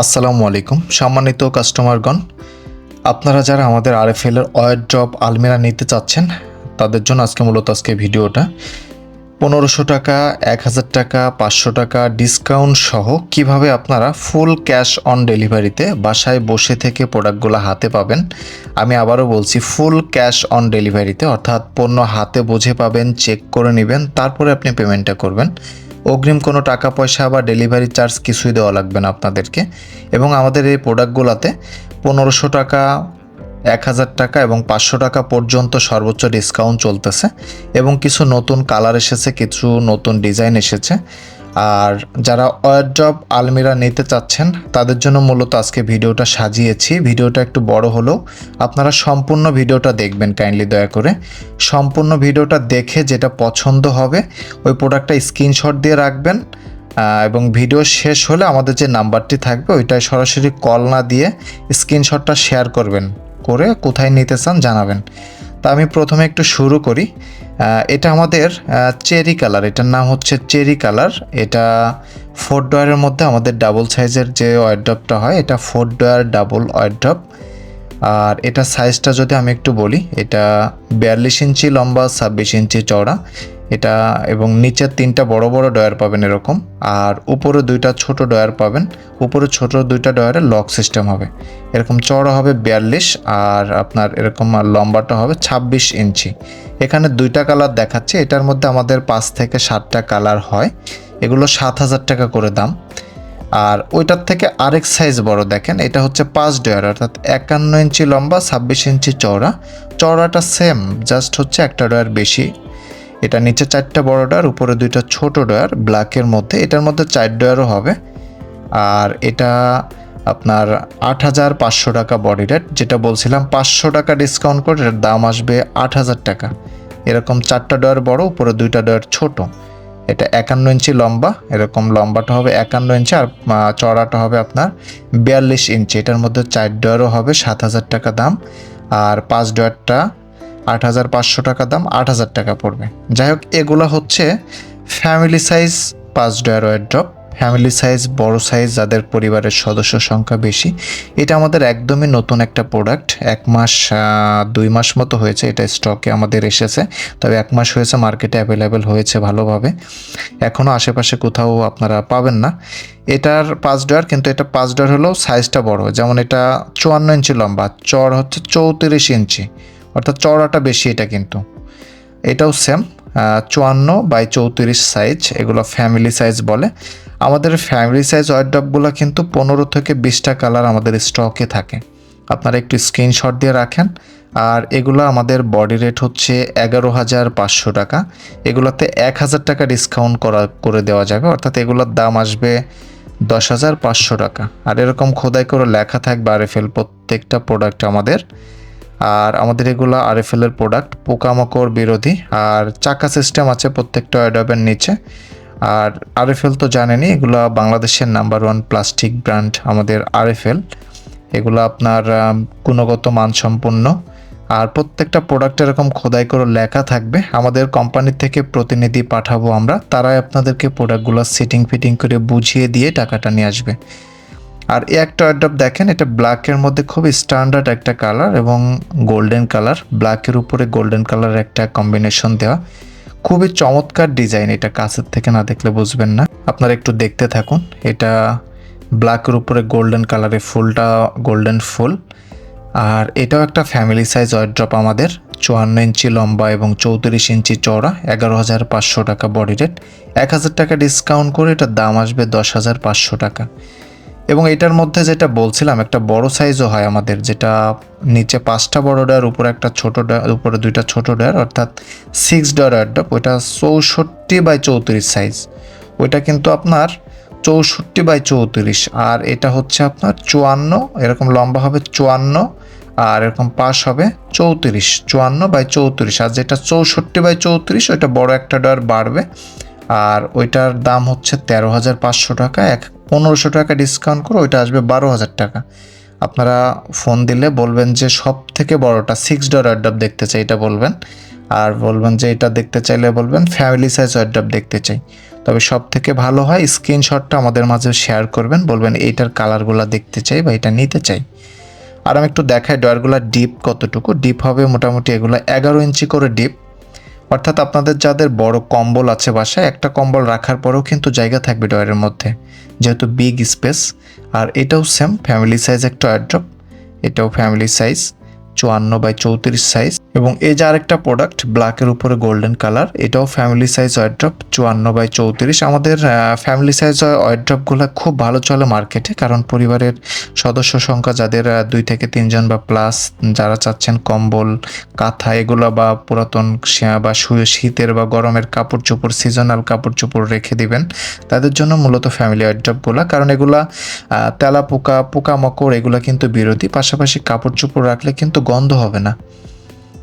আসসালামু আলাইকুম। সম্মানিত কাস্টমারগণ, আপনারা যারা আমাদের আরএফএল এর ওয়ার ড্রপ আলমিরা নিতে চাচ্ছেন, তাদের জন্য আজকে মূলত আজকে ভিডিওটা। পনেরোশো টাকা, এক হাজার টাকা, পাঁচশো টাকা ডিসকাউন্ট সহ কীভাবে আপনারা ফুল ক্যাশ অন ডেলিভারিতে বাসায় বসে থেকে প্রোডাক্টগুলো হাতে পাবেন, আমি আবারও বলছি ফুল ক্যাশ অন ডেলিভারিতে অর্থাৎ পণ্য হাতে বুঝে পাবেন চেক করে নেবেন, তারপরে আপনি পেমেন্টটা করবেন। অগ্রিম কোনো টাকা, পয়সা বা ডেলিভারি চার্জ কিছুই দেওয়া লাগবে না আপনাদেরকে। এবং আমাদের এই প্রোডাক্টগুলোতে পনেরোশো টাকা, এক হাজার টাকা এবং পাঁচশো টাকা পর্যন্ত সর্বোচ্চ ডিসকাউন্ট চলতেছে। এবং কিছু নতুন কালার এসেছে, কিছু নতুন ডিজাইন এসেছে। আর যারা ওয়ারড্রপ আলমিরা নিতে চাচ্ছেন, তাদের জন্য মূলত আজকে ভিডিওটা সাজিয়েছি। ভিডিওটা একটু বড় হলেও আপনারা সম্পূর্ণ ভিডিওটা দেখবেন, কাইন্ডলি দয়া করে। সম্পূর্ণ ভিডিওটা দেখে যেটা পছন্দ হবে, ওই প্রোডাক্টটা স্ক্রিনশট দিয়ে রাখবেন এবং ভিডিও শেষ হলে আমাদের যে নাম্বারটি থাকবে, ওইটায় সরাসরি কল না দিয়ে স্ক্রিনশটটা শেয়ার করবেন, করে কোথায় নিতে চান জানাবেন। তা আমি প্রথমে একটু শুরু করি। এটা আমাদের চেরি কালার। এটার নাম হচ্ছে চেরি কালার। এটা ফোর ডয়ারের মধ্যে আমাদের ডাবল সাইজের যে ওয়ারড্রপটা হয়, এটা ফোর ডয়ার ডাবল ওয়ারড্রপ। আর এটা সাইজটা যদি আমি একটু বলি, এটা বিয়াল্লিশ ইঞ্চি লম্বা, ছাব্বিশ ইঞ্চি চওড়া। এটা এবং নিচের তিনটা বড় বড় ডয়ার পাবেন এরকম, আর উপরে দুইটা ছোট ডয়ার পাবেন। উপরে ছোট দুইটা ডয়ারে লক সিস্টেম হবে। এরকম চওড়া হবে বিয়াল্লিশ, আর আপনার এরকম লম্বাটা হবে ছাব্বিশ ইঞ্চি। এখানে দুইটা কালার দেখাচ্ছে, এটার মধ্যে আমাদের পাঁচ থেকে সাতটা কালার হয়। এগুলো সাত হাজার টাকা করে দাম। আর ওইটার থেকে আরেক সাইজ বড় দেখেন, এটা হচ্ছে পাঁচ ডয়ার, অর্থাৎ একান্ন ইঞ্চি লম্বা, ছাব্বিশ ইঞ্চি চওড়া। চওড়াটা সেম, জাস্ট হচ্ছে একটা ডয়ার বেশি। এটা নিচে চারটা বড় ডয়ার, উপরে দুইটা ছোট ডয়ার ব্ল্যাকের মধ্যে। এটার মধ্যে চার ডয়ারও হবে। আর এটা আপনার আট হাজার পাঁচশো টাকা বডি রেট যেটা বলছিলাম পাঁচশো টাকা ডিসকাউন্ট করে, এটার দাম আসবে আট হাজার টাকা। এরকম চারটা ডয়ার বড়, উপরে দুইটা ডয়ার ছোট। এটা একান্ন ইঞ্চি লম্বা, এরকম লম্বাটা হবে একান্ন ইঞ্চি, আর চড়াটা হবে আপনার বিয়াল্লিশ ইঞ্চি। এটার মধ্যে চার ডয়ারও হবে, সাত হাজার টাকা দাম। আর পাঁচ ডয়ারটা আট হাজার পাঁচশো টাকা দাম, আট হাজার টাকা পড়বে। যাই হোক, এগুলো হচ্ছে ফ্যামিলি সাইজ পাঁচ ডয়ার ড্রপ ফ্যামিলি সাইজ বড় সাইজ যাদের পরিবারের সদস্য সংখ্যা বেশি। এটা আমাদের একদমই নতুন একটা প্রোডাক্ট এক মাস দুই মাস মতো হয়েছে এটা স্টকে আমাদের এসেছে। তবে এক মাস হয়েছে মার্কেটে অ্যাভেলেবেল হয়েছে ভালোভাবে। এখনও আশেপাশে কোথাও আপনারা পাবেন না। এটার পাঁচ ডয়ার, কিন্তু এটা পাঁচ ডয়ার হলেও সাইজটা বড়। যেমন এটা চুয়ান্ন ইঞ্চি লম্বা চড় হচ্ছে চৌত্রিশ ইঞ্চি। অর্থাৎ চওড়াটা বেশি এটা কিন্তু। এটাও সেম চুয়ান্ন বাই চৌত্রিশ সাইজ এগুলো ফ্যামিলি সাইজ বলে। আমাদের ফ্যামিলি সাইজ ওয়ারড্রপগুলো কিন্তু পনেরো থেকে বিশটা কালার আমাদের স্টকে থাকে। আপনারা একটু স্ক্রিনশট দিয়ে রাখেন। আর এগুলো আমাদের বডি রেট হচ্ছে এগারো হাজার পাঁচশো টাকা। এগুলোতে এক হাজার টাকা ডিসকাউন্ট করা, করে দেওয়া যাবে। অর্থাৎ এগুলোর দাম আসবে দশ হাজার পাঁচশো টাকা। আর এরকম খোদাই করে লেখা থাকবে আরএফএল প্রত্যেকটা প্রোডাক্ট আমাদের। আর আমাদের এগুলো আরএফএল এর প্রোডাক্ট পোকামাকড় বিরোধী, আর চাকা সিস্টেম আছে প্রত্যেকটা অ্যাডবের নিচে। আর আরএফএল তো জানেনই, এগুলো বাংলাদেশের নাম্বার ওয়ান প্লাস্টিক ব্র্যান্ড আমাদের আরএফএল এগুলো আপনার গুণগত মানসম্পন্ন। আর প্রত্যেকটা প্রোডাক্ট এরকম খোদাই করে লেখা থাকবে। আমাদের কোম্পানি থেকে প্রতিনিধি পাঠাবো আমরা, তারাই আপনাদেরকে প্রোডাক্টগুলো সিটিং ফিটিং করে বুঝিয়ে দিয়ে টাকাটা নিয়ে আসবে। আর এই একটা অ্যাডপ দেখেন, এটা ব্ল্যাকের মধ্যে খুব স্ট্যান্ডার্ড একটা কালার এবং গোল্ডেন কালার ব্ল্যাকের উপরে গোল্ডেন কালার একটা কম্বিনেশন দেওয়া। খুবই চমৎকার ডিজাইন এটা, কাছের থেকে না দেখলে বুঝবেন না। আপনারা একটু দেখতে থাকুন, এটা ব্ল্যাকের উপরে গোল্ডেন কালারের ফুলটা গোল্ডেন ফুল। আর এটাও একটা ফ্যামিলি সাইজ ওয়ারড্রপ আমাদের। চুয়ান্ন ইঞ্চি লম্বা এবং চৌত্রিশ ইঞ্চি চওড়া, এগারো হাজার পাঁচশো টাকা বডি রেট এক হাজার টাকা ডিসকাউন্ট করে এটার দাম আসবে দশ হাজার পাঁচশো টাকা। এবং এটার মধ্যে যেটা বলছিলাম, একটা বড় সাইজও হয় আমাদের, যেটা নিচে পাঁচটা বড় ডয়ার উপরে একটা ছোট ডয়ার উপরে দুইটা ছোট ডয়ার অর্থাৎ সিক্স ডয়ার অ্যাডপ ওইটা চৌষট্টি বাই চৌত্রিশ সাইজ ওইটা কিন্তু আপনার চৌষট্টি বাই চৌত্রিশ, আর এটা হচ্ছে আপনার চুয়ান্ন, এরকম লম্বা হবে চুয়ান্ন, আর এরকম পাশ হবে চৌত্রিশ, চুয়ান্ন বাই চৌত্রিশ, আর যেটা চৌষট্টি বাই চৌত্রিশ, ওইটা বড় একটা ডয়ার বাড়বে। আর ওইটার দাম হচ্ছে তেরো হাজার পাঁচশো টাকা। এক পনেরোশো টাকা ডিসকাউন্ট করে ওইটা আসবে বারো হাজার টাকা। আপনারা ফোন দিলে বলবেন যে সব থেকে বড়টা সিক্স ডোর অ্যাডাপ দেখতে চাই, এটা বলবেন। আর বলবেন যে এটা দেখতে চাইলে বলবেন ফ্যামিলি সাইজ অ্যাডাপ দেখতে চাই। তবে সব থেকে ভালো হয় স্ক্রিনশটটা আমাদের মাঝে শেয়ার করবেন, বলবেন এইটার কালারগুলো দেখতে চাই বা এটা নিতে চাই। আর আমি একটু দেখাই ডয়ারগুলো ডিপ কতটুকু? ডিপ হবে মোটামুটি এগুলো এগারো ইঞ্চি করে ডিপ অর্থাৎ আপনাদের যাদের বড় কম্বল আছে বাসায়, একটা কম্বল রাখার পরেও কিন্তু জায়গা থাকবে ডয়ারের মধ্যে। যেহেতু বিগ স্পেস আর এটাও সেম ফ্যামিলি সাইজ একটা ড্রপ এটাও ফ্যামিলি সাইজ চুয়ান্ন বাই চৌত্রিশ সাইজ এবং এই যে আরেকটা প্রোডাক্ট ব্ল্যাকের উপরে গোল্ডেন কালার এটাও ফ্যামিলি সাইজ ওয়ারড্রপ চুয়ান্ন বাই চৌত্রিশ। আমাদের ফ্যামিলি সাইজ ওয়ারড্রপগুলো খুব ভালো চলে মার্কেটে কারণ পরিবারের সদস্য সংখ্যা যাদের দুই থেকে তিনজন বা প্লাস যারা চাচ্ছেন কম্বল, কাঁথা, এগুলো বা পুরাতন বা শীতের বা গরমের কাপড় চোপড় সিজনাল কাপড় চোপড় রেখে দিবেন, তাদের জন্য মূলত ফ্যামিলি ওয়ারড্রপগুলো কারণ এগুলা তেলা পোকা পোকামাকড়, এগুলো কিন্তু বিরোধী। পাশাপাশি কাপড় চোপড় রাখলে কিন্তু গন্ধ হবে না।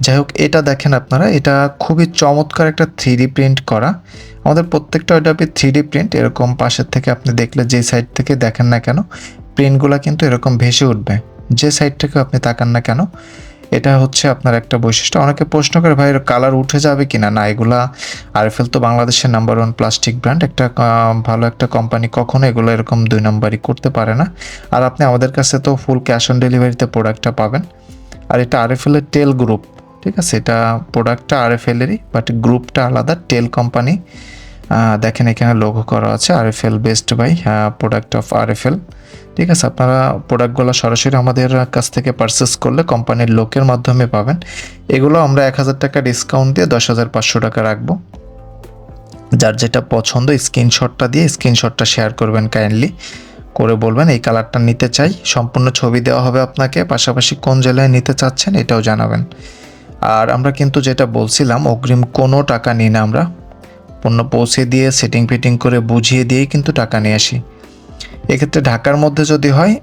যাই হোক, এটা দেখেন আপনারা, এটা খুবই চমৎকার একটা থ্রি প্রিন্ট করা। আমাদের প্রত্যেকটা ওইটাপি থ্রি প্রিন্ট এরকম পাশের থেকে আপনি দেখলে যে সাইড থেকে দেখেন না কেন, প্রিন্টগুলো কিন্তু এরকম ভেসে উঠবে। যে সাইড থেকে আপনি তাকান না কেন, এটা হচ্ছে আপনার একটা বৈশিষ্ট্য। অনেকে প্রশ্ন করে, ভাই কালার উঠে যাবে কিনা? না না এগুলা আরএফএল তো বাংলাদেশের নাম্বার ওয়ান প্লাস্টিক ব্র্যান্ড একটা ভালো একটা কোম্পানি কখনো এগুলো এরকম দুই নাম্বারই করতে পারে না। আর আপনি আমাদের কাছে তো ফুল ক্যাশ অন ডেলিভারিতে প্রোডাক্টটা পাবেন। আর এটা আরএফএল এর টেল গ্রুপ ঠিক আছে? এটা প্রোডাক্টটা আরএফএল এরই বাট গ্রুপটা আলাদা টেল কোম্পানি দেখেন এখানে লোগো করা আছে R F L best buy product of R F L ঠিক আছে? আপনারা প্রোডাক্টগুলো সরাসরি আমাদের কাছ থেকে পারচেস করলে কোম্পানির লোকের মাধ্যমে পাবেন। এগুলো আমরা এক হাজার টাকা ডিসকাউন্ট দিয়ে দশ হাজার পাঁচশো টাকা রাখব। যার যেটা পছন্দ স্ক্রিনশটটা দিয়ে স্ক্রিনশটটা শেয়ার করবেন কাইন্ডলি করে বলবেন, এই কালারটা নিতে চাই। সম্পূর্ণ ছবি দেওয়া হবে আপনাকে, পাশাপাশি কোন জেলায় নিতে চাচ্ছেন এটাও জানাবেন। আর আমরা কিন্তু যেটা বলছিলাম, অগ্রিম কোনো টাকা নিই না আমরা। পণ্য পৌঁছে দিয়ে সেটিং ফিটিং করে বুঝিয়ে দিয়েই কিন্তু টাকা নিয়ে আসি। এক্ষেত্রে ঢাকার মধ্যে যদি হয়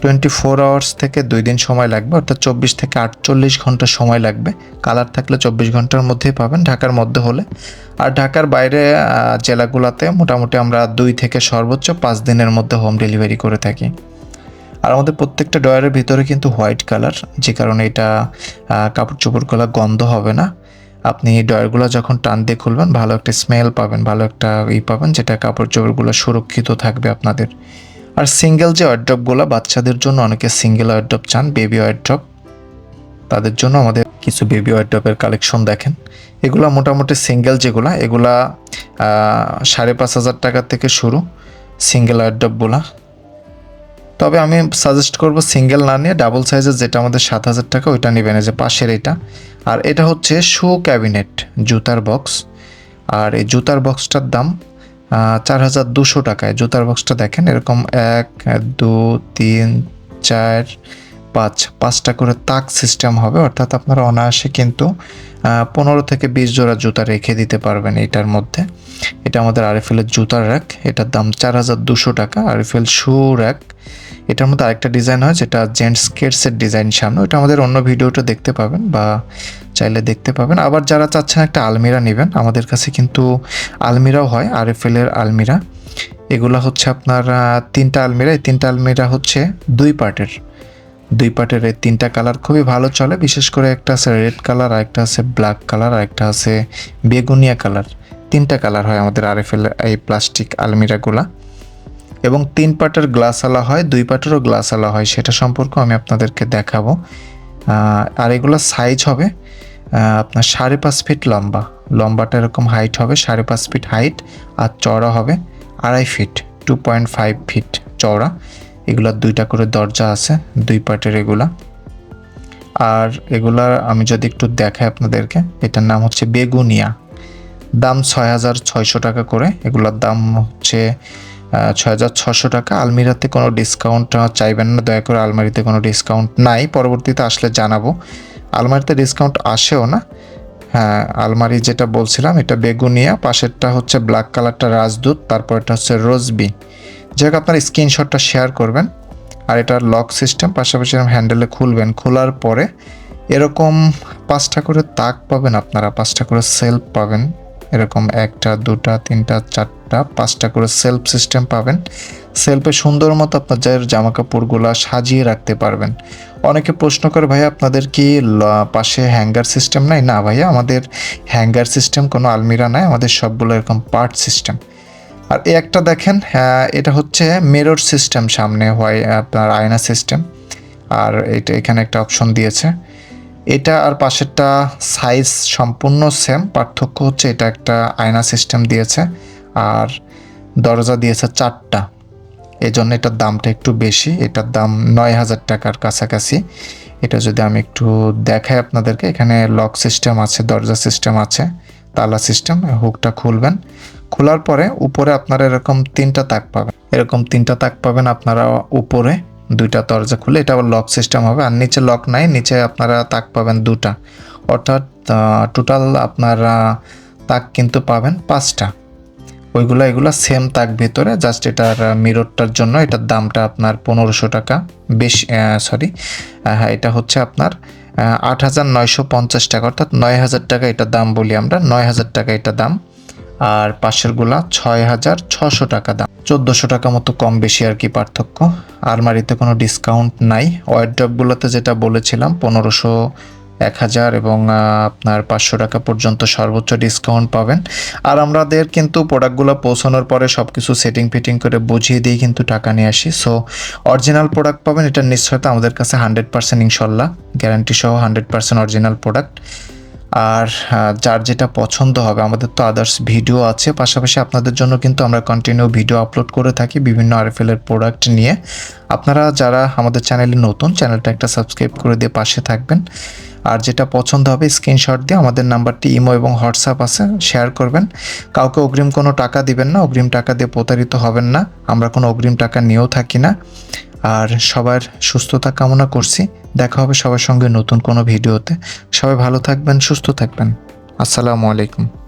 টোয়েন্টি ফোর আওয়ার্স থেকে দুই দিন সময় লাগবে, অর্থাৎ চব্বিশ থেকে আটচল্লিশ ঘণ্টা সময় লাগবে। কালার থাকলে চব্বিশ ঘণ্টার মধ্যেই পাবেন, ঢাকার মধ্যে হলে। আর ঢাকার বাইরে জেলাগুলোতে মোটামুটি আমরা দুই থেকে সর্বোচ্চ পাঁচ দিনের মধ্যে হোম ডেলিভারি করে থাকি। আর আমাদের প্রত্যেকটা ডয়ারের ভিতরে কিন্তু হোয়াইট কালার যে কারণে এটা কাপড় চোপড়গুলো গন্ধ হবে না। আপনি ডয়ারগুলো যখন টান দিয়ে খুলবেন, ভালো একটা স্মেল পাবেন, ভালো একটা ই পাবেন, যেটা কাপড় চোপড়গুলো সুরক্ষিত থাকবে আপনাদের। আর সিঙ্গেল যে ওয়ার্ড্রপগুলো বাচ্চাদের জন্য অনেকে সিঙ্গেল ওয়ার্ড্রপ চান বেবি ওয়ার্ড্রপ তাদের জন্য আমাদের কিছু বেবি ওয়ার্ড্রপের কালেকশন দেখেন। এগুলা মোটামুটি সিঙ্গেল যেগুলা, এগুলা সাড়ে পাঁচ হাজার টাকা থেকে শুরু সিঙ্গেল ওয়ার্ড্রপগুলা তবে আমি সাজেস্ট করব সিঙ্গেল না নিয়ে ডাবল সাইজের যেটা আমাদের সাত হাজার টাকা, ওইটা নেবেন যে পাশের এটা। আর এটা হচ্ছে শু ক্যাবিনেট জুতার বক্স আর এই জুতার বক্সটার দাম চার হাজার দুশো টাকায়। জুতার বক্সটা দেখেন, এরকম এক, দু, তিন, চার, পাঁচ, পাঁচটা করে তাক সিস্টেম হবে। অর্থাৎ আপনারা অনায়াসে কিন্তু পনেরো থেকে বিশ জোড়া জুতা রেখে দিতে পারবেন এটার মধ্যে। এটা আমাদের আরএফএলের জুতার র্যাক এটার দাম চার হাজার দুশো টাকা। আরএফএল শু র্যাক এটার মধ্যে আরেকটা ডিজাইন হয় যেটা জেন্টস কেটসের ডিজাইন সামনে। ওটা আমাদের অন্য ভিডিওটা দেখতে পাবেন বা চাইলে দেখতে পাবেন। আবার যারা চাচ্ছেন একটা আলমিরা নেবেন, আমাদের কাছে কিন্তু আলমিরাও হয় আরএফএল এর আলমিরা। এগুলো হচ্ছে আপনার তিনটা আলমিরা। এই তিনটা আলমিরা হচ্ছে দুই পার্টের। দুই পার্টের এই তিনটা কালার খুবই ভালো চলে। বিশেষ করে একটা আছে রেড কালার আর একটা আছে ব্ল্যাক কালার আর একটা আছে বেগুনিয়া কালার তিনটা কালার হয় আমাদের আর এফ আরএফএল এই প্লাস্টিক আলমিরাগুলা। এবং তিন পাটের গ্লাস আলা হয়, দুই পাটেরও গ্লাস আলা হয়, সেটা সম্পর্কে আমি আপনাদেরকে দেখাবো। আর এগুলো সাইজ হবে আপনার সাড়ে পাঁচ ফিট লম্বা। লম্বাটা এরকম হাইট হবে, সাড়ে পাঁচ ফিট হাইট আর চওড়া হবে আড়াই feet two point five feet চওড়া। এগুলার দুইটা করে দরজা আছে, দুই পাটের এগুলা। আর এগুলার আমি যদি একটু দেখাই আপনাদেরকে, এটার নাম হচ্ছে বেগুনিয়া। দাম ছয় হাজার ছয়শো টাকা করে, এগুলোর দাম হচ্ছে ছয় হাজার ছশো টাকা। আলমিরাতে কোনো ডিসকাউন্ট চাইবেন না। দয়া করে আলমারিতে কোনো ডিসকাউন্ট নাই। পরবর্তীতে আসলে জানাব। আলমারিতে ডিসকাউন্ট আসেও না। হ্যাঁ আলমারি যেটা বলছিলাম, এটা বেগুনিয়া। পাশেরটা হচ্ছে ব্ল্যাক কালারটা রাজদূত। তারপর এটা হচ্ছে রোজবি। যাই আপনার স্ক্রিনশটটা শেয়ার করবেন। আর এটা লক সিস্টেম পাশাপাশি হ্যান্ডেলে খুলবেন। খোলার পরে এরকম পাঁচটা করে তাক পাবেন আপনারা। পাঁচটা করে সেলফ পাবেন। এরকম একটা দুটা তিনটা চারটা পাঁচটা করে সেলফ সিস্টেম পাবেন। সেলফে সুন্দর মতো আপনার জামা কাপড়গুলো সাজিয়ে রাখতে পারবেন। অনেকে প্রশ্ন করে ভাইয়া আপনাদের কি পাশে হ্যাঙ্গার সিস্টেম নাই? না ভাইয়া আমাদের হ্যাঙ্গার সিস্টেম কোনো আলমিরা নাই আমাদের সবগুলো এরকম পার্ট সিস্টেম আর এই একটা দেখেন আহ, এটা হচ্ছে মেরর সিস্টেম সামনে হয় আপনার আয়না সিস্টেম আর এটা এখানে একটা অপশন দিয়েছে। এটা আর পাশেরটা সাইজ সম্পূর্ণ সেম পার্থক্য হচ্ছে এটা একটা আয়না সিস্টেম দিয়েছে, আর দরজা দিয়েছে চারটা। এই জন্য এটার দামটা একটু বেশি, এটার দাম নয় হাজার টাকার কাছাকাছি। এটা যদি আমি একটু দেখাই আপনাদেরকে, এখানে লক সিস্টেম আছে, দরজা সিস্টেম আছে, তালা সিস্টেম হুকটা খুলবেন। খোলার পরে উপরে আপনারা এরকম তিনটা তাক পাবেন। এরকম তিনটা তাক পাবেন আপনারা উপরে। দুইটা দরজা খুলে, এটা আবার লক সিস্টেম হবে। আর নিচে লক নাই, নিচে আপনারা তাক পাবেন দুটা। অর্থাৎ টোটাল আপনারা তাক কিন্তু পাবেন পাঁচটা। ওইগুলো, এগুলো সেম তাক ভেতরে জাস্ট এটার মিররটার জন্য এটার দামটা আপনার পনেরোশো টাকা। বেশ সরি হ্যাঁ এটা হচ্ছে আপনার আট হাজার নয়শো পঞ্চাশ টাকা। অর্থাৎ নয় হাজার টাকা এটার দাম বলি আমরা, নয় হাজার টাকা এটা দাম। আর পাশেরগুলা ছয় হাজার ছশো টাকা দাম। চোদ্দোশো টাকা মতো কম বেশি আর কি পার্থক্য। আলমারিতে কোনো ডিসকাউন্ট নাই। ওয়ারড্রপগুলোতে যেটা বলেছিলাম, পনেরোশো এক হাজার এবং আপনার পাঁচশো টাকা পর্যন্ত সর্বোচ্চ ডিসকাউন্ট পাবেন। আর আমাদের কিন্তু প্রোডাক্টগুলো পৌঁছানোর পরে সব কিছু সেটিং ফিটিং করে বুঝিয়ে দিয়ে কিন্তু টাকা নিয়ে আসি। সো অরিজিনাল প্রোডাক্ট পাবেন এটার নিশ্চয়তা আমাদের কাছে হান্ড্রেড পার্সেন্ট ইনশাল্লাহ। গ্যারান্টি সহ হান্ড্রেড পার্সেন্ট অরিজিনাল প্রোডাক্ট আর যার যেটা পছন্দ হবে, আমাদের তো আদার্স ভিডিও আছে। পাশাপাশি আপনাদের জন্য কিন্তু আমরা কন্টিনিউ ভিডিও আপলোড করে থাকি বিভিন্ন আরএফএল এর প্রোডাক্ট নিয়ে। আপনারা যারা আমাদের চ্যানেলে নতুন চ্যানেলটা একটা সাবস্ক্রাইব করে দিয়ে পাশে থাকবেন। আর যেটা পছন্দ হবে স্ক্রিনশট দিয়ে আমাদের নাম্বারটি ইমো এবং হোয়াটসঅ্যাপ আছে শেয়ার করবেন। কাউকে অগ্রিম কোনো টাকা দিবেন না, অগ্রিম টাকা দিয়ে প্রতারিত হবেন না। আমরা কোনো অগ্রিম টাকা নিয়েও থাকি না। আর সবার সুস্থতা কামনা করছি। দেখা হবে সবার সঙ্গে নতুন কোনো ভিডিওতে। সবাই ভালো থাকবেন, সুস্থ থাকবেন। আসসালামু আলাইকুম।